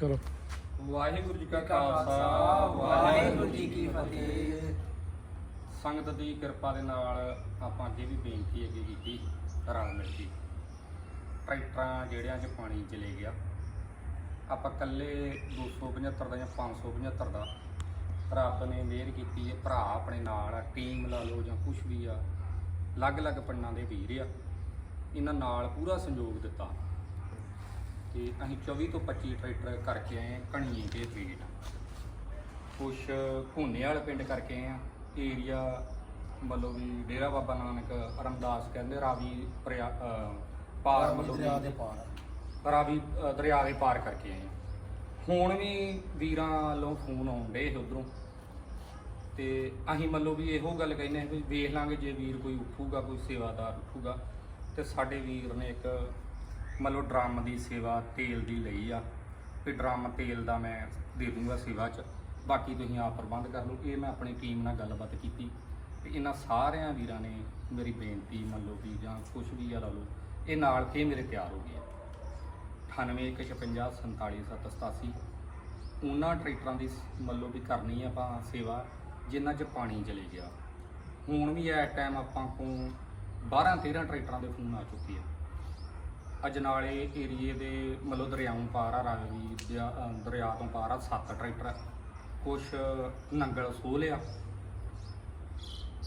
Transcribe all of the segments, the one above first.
ਚਲੋ। ਵਾਹਿਗੁਰੂ ਜੀ ਕਾ ਖਾਲਸਾ ਵਾਹਿਗੁਰੂ ਜੀ ਕੀ ਫਤਿਹ। ਸੰਗਤ ਦੀ ਕਿਰਪਾ ਦੇ ਨਾਲ ਆਪਾਂ ਅੱਗੇ ਵੀ ਬੇਨਤੀ ਅੱਗੇ ਕੀਤੀ ਰਲ ਮਿਲ ਕੇ ਟਰੈਕਟਰਾਂ ਜਿਹੜਿਆਂ 'ਚ ਪਾਣੀ ਚਲੇ ਗਿਆ। ਆਪਾਂ ਕੱਲੇ 275 ਦਾ ਜਾਂ 575 ਦਾ ਰੱਬ ਨੇ ਮਿਹਰ ਕੀਤੀ ਹੈ ਭਰਾ ਆਪਣੇ ਨਾਲ ਆ ਟੀਮ ਲਾ ਲਓ ਜਾਂ ਕੁਝ ਵੀ ਆ ਅਲੱਗ-ਅਲੱਗ ਪਿੰਡਾਂ ਦੇ ਵੀਰ ਆ ਇਹਨਾਂ ਨਾਲ ਪੂਰਾ ਸੰਯੋਗ ਦਿੱਤਾ। ਤੇ ਅਸੀਂ 24 ਤੋਂ 25 ਟਰੈਕਟਰ ਕਰਕੇ ਆਏ ਹਾਂ ਕਣੀਏ ਦੇ ਫੀਟ ਕੁਛ ਘੋਨੇ ਵਾਲੇ ਪਿੰਡ ਕਰਕੇ ਆਏ ਆ ਏਰੀਆ ਮਤਲਬ ਵੀ ਡੇਰਾ ਬਾਬਾ ਨਾਨਕ ਰਮਦਾਸ ਕਹਿੰਦੇ ਰਾਵੀ ਪ੍ਰਿਆ- ਅਹ ਪਾਰ ਮਤਲਬ ਦਰਿਆ ਦੇ ਵੀ ਪਾਰ। ਰਾਵੀ ਅਹ ਦਰਿਆ ਦੇ ਪਾਰ ਕਰਕੇ ਆਏ ਆ ਹੁਣ ਵੀ ਵੀਰਾਂ ਵੱਲੋਂ ਫੋਨ ਆਉਂਦੇ ਸੀ ਉਧਰੋਂ। ਤੇ ਅਸੀਂ ਮੰਨ ਲਓ ਵੀ ਇਹੋ ਗੱਲ ਕਹਿੰਦੇ ਹਾਂ ਵੀ ਵੇਖ ਲਾਂਗੇ ਜੇ ਵੀਰ ਕੋਈ ਉੱਠੂਗਾ ਕੋਈ ਸੇਵਾਦਾਰ ਉੱਠੂਗਾ। ਤੇ ਸਾਡੇ ਵੀਰ ਨੇ ਇੱਕ ਮੰਨ ਲਓ ਡਰਮ ਦੀ ਸੇਵਾ ਤੇਲ ਦੀ ਲਈ ਆ, ਵੀ ਡਰਮ ਤੇਲ ਦਾ ਮੈਂ ਦੇ ਦੂੰਗਾ ਸੇਵਾ 'ਚ। ਬਾਕੀ ਤੁਸੀਂ ਆਪ ਪ੍ਰਬੰਧ ਕਰ ਲਓ, ਇਹ ਮੈਂ ਆਪਣੀ ਟੀਮ ਨਾਲ ਗੱਲਬਾਤ ਕੀਤੀ। ਤੇ ਇਹਨਾਂ ਸਾਰਿਆਂ ਵੀਰਾਂ ਨੇ ਮੇਰੀ ਬੇਨਤੀ ਮੰਨ ਲਓ ਵੀ ਜਾਂ ਕੁਝ ਵੀ ਆ ਲਾ ਲਓ, ਇਹ ਨਾਲ ਕੇ ਮੇਰੇ ਤਿਆਰ ਹੋ ਗਏ 9815477787 ਉਹਨਾਂ ਟਰੈਕਟਰਾਂ ਦੀ ਮੰਨ ਲਓ ਵੀ ਕਰਨੀ ਆ ਆਪਾਂ ਸੇਵਾ, ਜਿਨ੍ਹਾਂ 'ਚ ਪਾਣੀ ਚਲੇ ਗਿਆ। ਹੁਣ ਵੀ ਇਸ ਟਾਈਮ ਆਪਾਂ ਕੋਲ 12 13 ਟਰੈਕਟਰਾਂ ਦੇ ਫੋਨ ਆ ਚੁੱਕੇ ਆ। ਅਜਨਾਲੇ ਏਰੀਏ ਦੇ ਮਤਲਬ ਦਰਿਆਓਂ ਪਾਰ ਆ ਰਾਵੀ ਦਰਿਆ ਦਰਿਆ ਤੋਂ ਪਾਰ ਆ ਸੱਤ ਟਰੈਕਟਰ ਕੁਛ ਨੰਗਲ ਸੋਹ ਲਿਆ।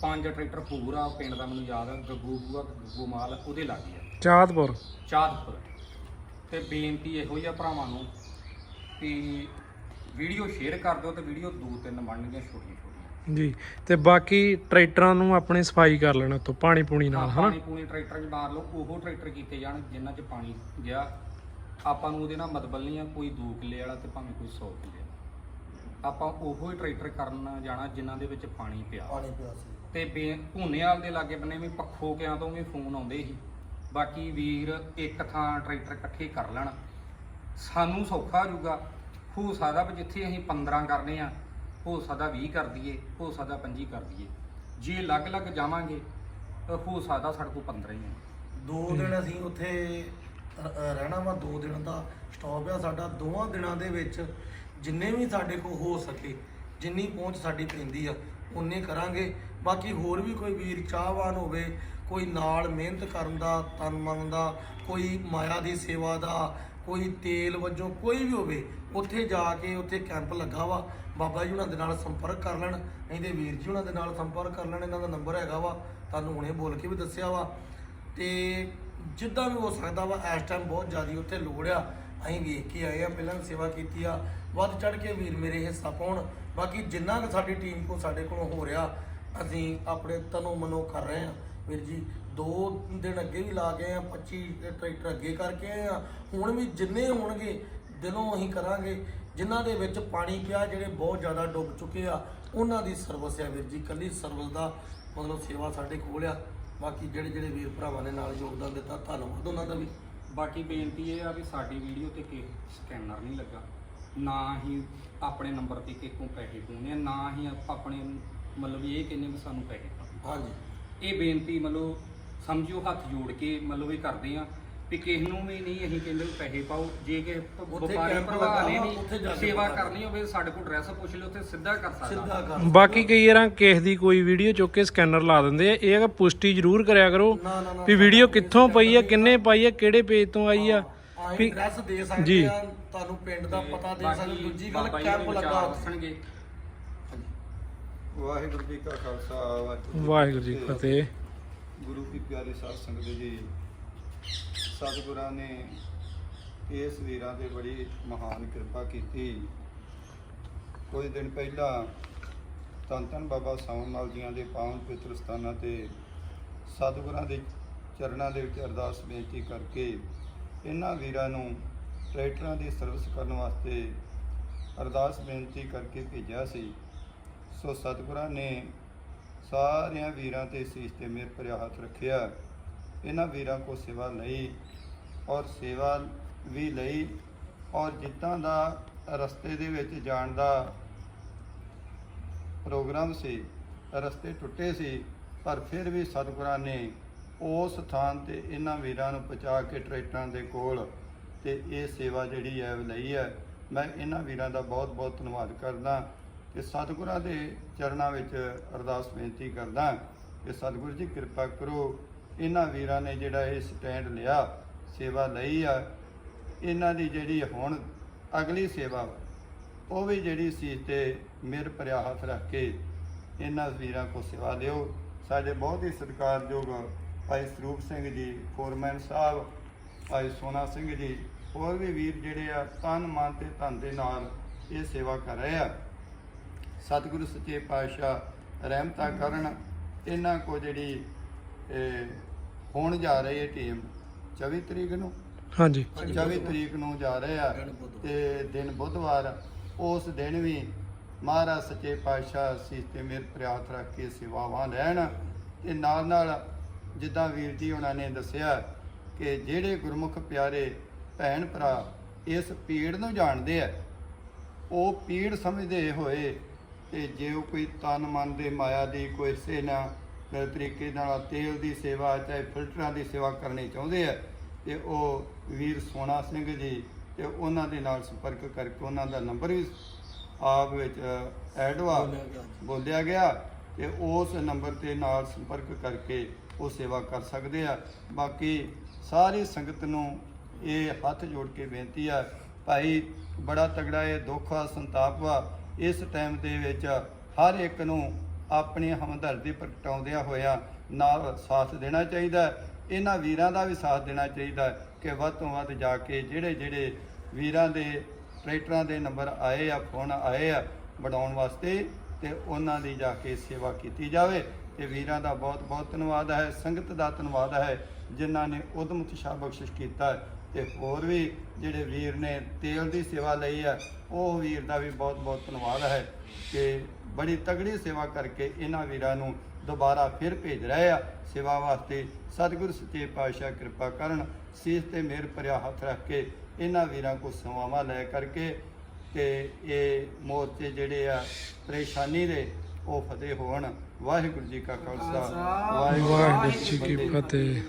ਪੰਜ ਟਰੈਕਟਰ ਹੋਰ ਆ ਪਿੰਡ ਦਾ ਮੈਨੂੰ ਯਾਦ ਆ ਗੱਗੂ ਬੂਆ ਗੱਗੂ ਮਾਲ ਉਹਦੇ ਲੱਗੇ ਆ। ਚਾਹਤਪੁਰ ਚਾঁਦਪੁਰ। ਤੇ ਬੇਨਤੀ ਇਹੋ ਹੀ ਆ ਭਰਾਵਾਂ ਨੂੰ ਕਿ ਵੀਡੀਓ ਸ਼ੇਅਰ ਕਰ ਦਿਓ ਤੇ ਵੀਡੀਓ ਦੋ ਤਿੰਨ ਬਣਨਗੀਆਂ ਛੋਟੀਆਂ। ਜੀ ਤੇ ਬਾਕੀ ਟਰੈਕਟਰਾਂ ਨੂੰ ਆਪਣੇ ਸਫ਼ਾਈ ਕਰ ਲੈਣਾ ਤੋਂ ਪਾਣੀ ਪੂਣੀ ਨਾਲ ਹਨਾ? ਪਾਣੀ ਪੂਣੀ ਟਰੈਕਟਰ 'ਚ ਮਾਰ ਲਓ ਉਹ ਟਰੈਕਟਰ ਕੀਤੇ ਜਾਣ ਜਿਨ੍ਹਾਂ 'ਚ ਪਾਣੀ ਗਿਆ। ਆਪਾਂ ਨੂੰ ਉਹਦੇ ਨਾਲ ਮਤਲਬ ਨਹੀਂ ਆ ਕੋਈ 2 ਕਿੱਲੇ ਵਾਲਾ ਤੇ ਭਾਵੇਂ ਕੋਈ 100 ਕਿੱਲੇ ਵਾਲਾ। ਆਪਾਂ ਉਹੋ ਹੀ ਟਰੈਕਟਰ ਕਰਨ ਜਾਣਾ ਜਿਨ੍ਹਾਂ ਦੇ ਵਿੱਚ ਪਾਣੀ ਪਿਆ। ਪਾਣੀ ਪਿਆ ਸੀ। ਤੇ ਬੇ ਭੂਨੇਵਾਲ ਦੇ ਲਾਗੇ ਬੰਨੇ ਵੀ ਪੱਖੋ ਕਿਆਂ ਤੋਂ ਵੀ ਫੋਨ ਆਉਂਦੇ ਸੀ। ਬਾਕੀ ਵੀਰ ਇੱਕ ਥਾਂ ਟਰੈਕਟਰ ਇਕੱਠੇ ਕਰ ਲੈਣ। ਸਾਨੂੰ ਸੌਖਾ ਹੋਊਗਾ। ਹੋ ਸਕਦਾ ਵੀ ਜਿੱਥੇ ਅਸੀਂ 15 ਕਰਨੇ ਆ ਹੋ ਸਕਦਾ 20 ਕਰ ਦਈਏ ਹੋ ਸਕਦਾ 25 ਕਰ ਦਈਏ। ਜੇ ਅਲੱਗ-ਅਲੱਗ ਜਾਵਾਂਗੇ ਤਾਂ ਹੋ ਸਕਦਾ ਸਾਡੇ ਕੋਲ 15 ਹੀ ਹੈ ਦੋ ਦਿਨ ਅਸੀਂ ਉੱਥੇ ਰ- ਅ, ਰਹਿਣਾ ਵਾ ਦੋ ਦਿਨ ਦਾ ਸਟਾਪ ਆ ਸਾਡਾ। ਦੋਵਾਂ ਦਿਨਾਂ ਦੇ ਵਿੱਚ ਜਿੰਨੇ ਵੀ ਸਾਡੇ ਕੋਲ ਹੋ ਸਕੇ ਜਿੰਨੀ ਪਹੁੰਚ ਸਾਡੀ ਪੈਂਦੀ ਆ ਉਨੇ ਕਰਾਂਗੇ। ਬਾਕੀ ਹੋਰ ਵੀ ਕੋਈ ਵੀਰ ਚਾਹਵਾਨ ਹੋਵੇ ਕੋਈ ਨਾਲ ਮਿਹਨਤ ਕਰਨ ਦਾ ਤਨ ਮਨ ਦਾ ਕੋਈ ਮਾਇਆ ਦੀ ਸੇਵਾ ਦਾ ਕੋਈ ਤੇਲ ਵਜੋਂ ਕੋਈ ਵੀ ਹੋਵੇ, ਉੱਥੇ ਜਾ ਕੇ ਉੱਥੇ ਕੈਂਪ ਲੱਗਾ ਵਾ। ਬਾਬਾ ਜੀ ਉਹਨਾਂ ਦੇ ਨਾਲ ਸੰਪਰਕ ਕਰ ਲੈਣ, ਨਹੀਂ ਤੇ ਵੀਰ ਜੀ ਉਹਨਾਂ ਦੇ ਨਾਲ ਸੰਪਰਕ ਕਰ ਲੈਣ, ਇਹਨਾਂ ਦਾ ਨੰਬਰ ਹੈਗਾ ਵਾ, ਤੁਹਾਨੂੰ ਹੁਣੇ ਬੋਲ ਕੇ ਵੀ ਦੱਸਿਆ ਵਾ। ਤੇ ਜਿੱਦਾਂ ਵੀ ਹੋ ਸਕਦਾ ਵਾ, ਇਸ ਟਾਈਮ ਬਹੁਤ ਜ਼ਿਆਦਾ ਉੱਥੇ ਲੋੜ ਆ। ਅਸੀਂ ਵੇਖ ਕੇ ਆਏ ਆ, ਪਹਿਲਾਂ ਸੇਵਾ ਕੀਤੀ ਆ। ਵੱਧ ਚੜ ਕੇ ਵੀਰ ਮੇਰੇ ਹਿੱਸਾ ਪਾਉਣ। ਬਾਕੀ ਜਿੰਨਾ ਕੁ ਸਾਡੀ ਟੀਮ ਕੋ ਸਾਡੇ ਕੋਲੋਂ ਹੋ ਰਿਹਾ, ਅਸੀਂ ਆਪਣੇ ਤਨੋਂ ਮਨੋਂ ਕਰ ਰਹੇ ਆ। ਵੀਰ ਜੀ ਦੋ ਦਿਨ ਅੱਗੇ ਵੀ ਲਾ ਗਏ ਆ 25 ਟਰੈਕਟਰ ਅੱਗੇ ਕਰਕੇ ਆਏ ਆ ਹੁਣ ਵੀ ਜਿੰਨੇ ਹੋਣਗੇ ਦਿਨੋਂ ਅਸੀਂ ਕਰਾਂਗੇ। ਜਿਨ੍ਹਾਂ ਦੇ ਵਿੱਚ ਪਾਣੀ ਪਿਆ ਜਿਹੜੇ ਬਹੁਤ ਜ਼ਿਆਦਾ ਡੁੱਬ ਚੁੱਕੇ ਆ ਉਹਨਾਂ ਦੀ ਸਰਵਿਸ ਆ ਵੀਰ ਜੀ। ਕੱਲੀ ਸਰਵਿਸ ਦਾ ਮਤਲਬ ਸੇਵਾ ਸਾਡੇ ਕੋਲ ਆ। ਬਾਕੀ ਜਿਹੜੇ ਜਿਹੜੇ ਵੀਰ ਭਰਾਵਾਂ ਨੇ ਨਾਲ ਯੋਗਦਾਨ ਦਿੱਤਾ ਧੰਨਵਾਦ ਉਹਨਾਂ ਦਾ ਵੀ। ਬਾਕੀ ਬੇਨਤੀ ਇਹ ਆ ਵੀ ਸਾਡੀ ਵੀਡੀਓ ਤੇ ਕਿਸੇ ਸਕੈਨਰ ਨਹੀਂ ਲੱਗਾ। ਨਾ ਹੀ ਆਪਣੇ ਨੰਬਰ ਤੇ ਕਿਸੇ ਕੋਲ ਪੈਸੇ ਪਾਉਣੇ ਆ ਨਾ ਹੀ ਆਪਾਂ ਆਪਣੇ ਮਤਲਬ ਇਹ ਕਹਿੰਦੇ ਵੀ ਸਾਨੂੰ ਪੈਸੇ ਪਾਓ ਹਾਂਜੀ। ਇਹ ਬੇਨਤੀ ਮਤਲਬ ਸਮਝਿਓ ਹੱਥ ਜੋੜ ਕੇ ਮਤਲਬ ਇਹ ਕਰਦੇ ਆ ਵੀ ਕਿਸੇ ਨੂੰ ਵੀ ਨਹੀਂ ਅਸੀਂ ਕਹਿੰਦੇ ਵੀ ਪੈਸੇ ਪਾਓ। ਜੇ ਕਿ ਵਪਾਰੀ ਭਰਾ ਨੇ ਕੇ ਸੇਵਾ ਕਰਨੀ ਹੋਵੇ ਸਾਡੇ ਕੋਲ ਐਡਰੈਸ ਪੁੱਛ ਲਿਓ ਉੱਥੇ ਸਿੱਧਾ ਕਰ ਸਕਦਾ। ਬਾਕੀ ਕਈ ਵਾਰਾਂ ਕਿਸੇ ਦੀ ਕੋਈ ਵੀਡੀਓ ਚੁੱਕ ਕੇ ਸਕੈਨਰ ਲਾ ਦਿੰਦੇ ਆ। ਇਹ ਹੈਗਾ ਪੁਸ਼ਟੀ ਜ਼ਰੂਰ ਕਰਿਆ ਕਰੋ ਵੀ ਵੀਡੀਓ ਕਿੱਥੋਂ ਪਈ ਆ ਕਿੰਨੇ ਪਾਈ ਆ ਕਿਹੜੇ ਪੇਜ ਤੋਂ ਆਈ ਆ? ਐਡਰੈਸ ਦੇ। ਸਕਦੇ ਆ ਤੁਹਾਨੂੰ ਪਿੰਡ ਦਾ ਪਤਾ ਦੇ ਸਕਦੇ। ਦੂਜੀ ਗੱਲ ਕੈਂਪ ਲੱਗਾ। ਦੱਸਣਗੇ। ਵਾਹਿਗੁਰੂ ਜੀ ਕਾ ਖਾਲਸਾ ਵਾਹਿਗੁਰੂ ਜੀ ਕੀ ਫਤਿਹ। ਗੁਰੂ ਕੀ ਪਿਆਰੀ ਸਾਧ ਸੰਗਤ ਜੀ ਸਤਿਗੁਰਾਂ ਨੇ ਇਸ ਵੀਰਾਂ ਤੇ ਬੜੀ ਮਹਾਨ ਕਿਰਪਾ ਕੀਤੀ। ਕੁਝ ਦਿਨ ਪਹਿਲਾਂ ਧੰਨ ਬਾਬਾ ਸਾਵਣ ਜੀਆਂ ਦੇ ਪਾਵਨ ਪਵਿੱਤਰ ਸਥਾਨਾਂ ਤੇ ਸਤਿਗੁਰਾਂ ਦੇ ਚਰਨਾਂ ਦੇ ਵਿੱਚ ਅਰਦਾਸ ਬੇਨਤੀ ਕਰਕੇ ਇਹਨਾਂ ਵੀਰਾਂ ਨੂੰ ਟਰੈਕਟਰਾਂ ਦੀ ਸਰਵਿਸ ਕਰਨ ਵਾਸਤੇ ਅਰਦਾਸ ਬੇਨਤੀ ਕਰਕੇ ਭੇਜਿਆ ਸੀ। ਸੋ ਸਤਿਗੁਰਾਂ ਨੇ ਸਾਰਿਆਂ ਵੀਰਾਂ ਤੇ ਸੀਸ ਤੇ ਮੇਰ ਭਰਿਆ ਹੱਥ ਰੱਖਿਆ। ਇਹਨਾਂ ਵੀਰਾਂ ਕੋ ਸੇਵਾ ਲਈ ਔਰ ਸੇਵਾ ਵੀ ਲਈ ਔਰ ਜਿੱਦਾਂ ਦਾ ਰਸਤੇ ਦੇ ਵਿੱਚ ਜਾਣ ਦਾ ਪ੍ਰੋਗਰਾਮ ਸੀ, ਰਸਤੇ ਟੁੱਟੇ ਸੀ, ਪਰ ਫਿਰ ਵੀ ਸਤਿਗੁਰਾਂ ਨੇ ਉਸ ਸਥਾਨ ਤੇ ਇਹਨਾਂ ਵੀਰਾਂ ਨੂੰ ਪਹੁੰਚਾ ਕੇ ਟਰੈਕਟਰਾਂ ਦੇ ਕੋਲ ਤੇ ਇਹ ਸੇਵਾ ਜਿਹੜੀ ਹੈ ਲਈ ਹੈ। ਮੈਂ ਇਹਨਾਂ ਵੀਰਾਂ ਦਾ ਬਹੁਤ ਬਹੁਤ ਧੰਨਵਾਦ ਕਰਦਾ। ਤੇ ਸਤਿਗੁਰਾਂ ਦੇ ਚਰਨਾਂ ਵਿੱਚ ਅਰਦਾਸ ਬੇਨਤੀ ਕਰਦਾ ਕਿ ਸਤਿਗੁਰੂ ਜੀ ਕਿਰਪਾ ਕਰੋ, ਇਹਨਾਂ ਵੀਰਾਂ ਨੇ ਜਿਹੜਾ ਇਹ ਸਟੈਂਡ ਲਿਆ, ਸੇਵਾ ਲਈ ਆ, ਇਹਨਾਂ ਦੀ ਜਿਹੜੀ ਹੁਣ ਅਗਲੀ ਸੇਵਾ ਉਹ ਵੀ ਜਿਹੜੀ ਸੀ ਤੇ ਮੇਰ ਭਰਿਆ ਹੱਥ ਰੱਖ ਕੇ ਇਹਨਾਂ ਵੀਰਾਂ ਕੋ ਸੇਵਾ ਦਿਓ। ਸਾਡੇ ਬਹੁਤ ਹੀ ਸਤਿਕਾਰਯੋਗ ਭਾਈ ਸਰੂਪ ਸਿੰਘ ਜੀ, ਫੋਰਮੈਨ ਸਾਹਿਬ, ਭਾਈ ਸੋਨਾ ਸਿੰਘ ਜੀ, ਹੋਰ ਵੀ ਵੀਰ ਜਿਹੜੇ ਆ, ਤਨ, ਮਨ ਤੇ ਧਨ ਦੇ ਨਾਲ ਇਹ ਸੇਵਾ ਕਰ ਰਹੇ ਆ। ਸਤਿਗੁਰੂ ਸੱਚੇ ਪਾਤਸ਼ਾਹ ਰਹਿਮਤਾਂ ਕਰਨ ਇਹਨਾਂ ਕੋ ਜਿਹੜੀ ਹੋਣ ਜਾ ਰਹੀ ਹੈ ਟੀਮ 24 ਤਰੀਕ ਨੂੰ ਹਾਂਜੀ 24 ਤਰੀਕ ਨੂੰ ਜਾ ਰਹੇ ਆ। ਤੇ ਦਿਨ ਬੁੱਧਵਾਰ ਉਸ ਦਿਨ ਵੀ ਮਹਾਰਾਜ ਸੱਚੇ ਪਾਤਸ਼ਾਹ ਸੀਸ ਤੇ ਮੇਰ ਪ੍ਰਿਆਤ ਰੱਖ ਕੇ ਸੇਵਾਵਾਂ ਲੈਣ ਤੇ ਨਾਲ ਨਾਲ ਜਿੱਦਾਂ ਵੀਰ ਜੀ ਉਹਨਾਂ ਨੇ ਦੱਸਿਆ ਕਿ ਜਿਹੜੇ ਗੁਰਮੁਖ ਪਿਆਰੇ ਭੈਣ ਭਰਾ ਇਸ ਪੀੜ ਨੂੰ ਜਾਣਦੇ ਆ ਉਹ ਪੀੜ ਸਮਝਦੇ ਹੋਏ ਤੇ ਜੇ ਉਹ ਕੋਈ ਤਨ ਮਨ ਦੇ ਮਾਇਆ ਦੀ ਕੋਈ ਸੇ ਨਾ ਤਰੀਕੇ ਨਾਲ ਤੇਲ ਦੀ ਸੇਵਾ ਚਾਹੇ ਫਿਲਟਰਾਂ ਦੀ ਸੇਵਾ ਕਰਨੀ ਚਾਹੁੰਦੇ ਆ ਤੇ ਉਹ ਵੀਰ ਸੋਨਾ ਸਿੰਘ ਜੀ ਤੇ ਉਹਨਾਂ ਦੇ ਨਾਲ ਸੰਪਰਕ ਕਰਕੇ ਉਹਨਾਂ ਦਾ ਨੰਬਰ ਵੀ ਆਪ ਵਿੱਚ ਐਡ ਵਾ ਬੋਲਿਆ ਗਿਆ। ਤੇ ਉਸ ਨੰਬਰ ਤੇ ਨਾਲ ਸੰਪਰਕ ਕਰਕੇ ਉਹ ਸੇਵਾ ਕਰ ਸਕਦੇ ਆ ਬਾਕੀ ਸਾਰੀ ਸੰਗਤ ਨੂੰ ਇਹ ਹੱਥ ਜੋੜ ਕੇ ਬੇਨਤੀ ਆ ਭਾਈ ਬੜਾ ਤਗੜਾ ਇਹ ਦੁੱਖ ਆ ਸੰਤਾਪ ਵਾ ਇਸ ਟਾਈਮ ਦੇ ਵਿੱਚ ਹਰ ਇੱਕ ਨੂੰ ਆਪਣੀ ਹਮਦਰਦੀ ਪ੍ਰਗਟਾਉਂਦਿਆਂ ਹੋਇਆਂ ਨਾਲ ਸਾਥ ਦੇਣਾ ਚਾਹੀਦਾ ਇਹਨਾਂ ਵੀਰਾਂ ਦਾ ਵੀ ਸਾਥ ਦੇਣਾ ਚਾਹੀਦਾ ਕਿ ਵੱਧ ਤੋਂ ਵੱਧ ਜਾ ਕੇ ਜਿਹੜੇ ਜਿਹੜੇ ਵੀਰਾਂ ਦੇ, ਟਰੈਕਟਰਾਂ ਦੇ ਨੰਬਰ ਆਏ ਆ, ਫੋਨ ਆਏ ਆ ਬਣਾਉਣ ਵਾਸਤੇ ਤੇ ਉਹਨਾਂ ਦੀ ਜਾ ਕੇ ਸੇਵਾ ਕੀਤੀ ਜਾਵੇ ਤੇ ਵੀਰਾਂ ਦਾ ਬਹੁਤ ਬਹੁਤ ਧੰਨਵਾਦ ਹੈ, ਸੰਗਤ ਦਾ ਧੰਨਵਾਦ ਹੈ ਜਿਨ੍ਹਾਂ ਨੇ ਉਦਮ ਉਤਸ਼ਾਹ ਬਖਸ਼ਿਸ਼ ਕੀਤਾ ਤੇ ਹੋਰ ਵੀ ਜਿਹੜੇ ਵੀਰ ਨੇ ਤੇਲ ਦੀ ਸੇਵਾ ਲਈ ਆ ਉਹ ਵੀਰ ਦਾ ਵੀ ਬਹੁਤ ਬਹੁਤ ਧੰਨਵਾਦ ਹੈ ਕਿ ਬੜੀ ਤਗੜੀ ਸੇਵਾ ਕਰਕੇ ਇਹਨਾਂ ਵੀਰਾਂ ਨੂੰ ਦੁਬਾਰਾ ਫਿਰ ਭੇਜ ਰਹੇ ਆ। ਸੇਵਾ ਵਾਸਤੇ ਸਤਿਗੁਰ ਸੱਚੇ ਪਾਤਸ਼ਾਹ ਕਿਰਪਾ ਕਰਨ ਸੀਸ ਤੇ ਮਿਹਰ ਭਰਿਆ ਹੱਥ ਰੱਖ ਕੇ ਇਹਨਾਂ ਵੀਰਾਂ ਕੋ ਸੇਵਾਵਾਂ ਲੈ ਕਰਕੇ ਤੇ ਇਹ ਮੋਰਚੇ ਜਿਹੜੇ ਆ ਪਰੇਸ਼ਾਨੀ ਦੇ ਉਹ ਫਤਿਹ ਹੋਣ। ਵਾਹਿਗੁਰੂ ਜੀ ਕਾ ਖਾਲਸਾ ਵਾਹਿਗੁਰੂ ਜੀ ਕੀ ਫਤਿਹ।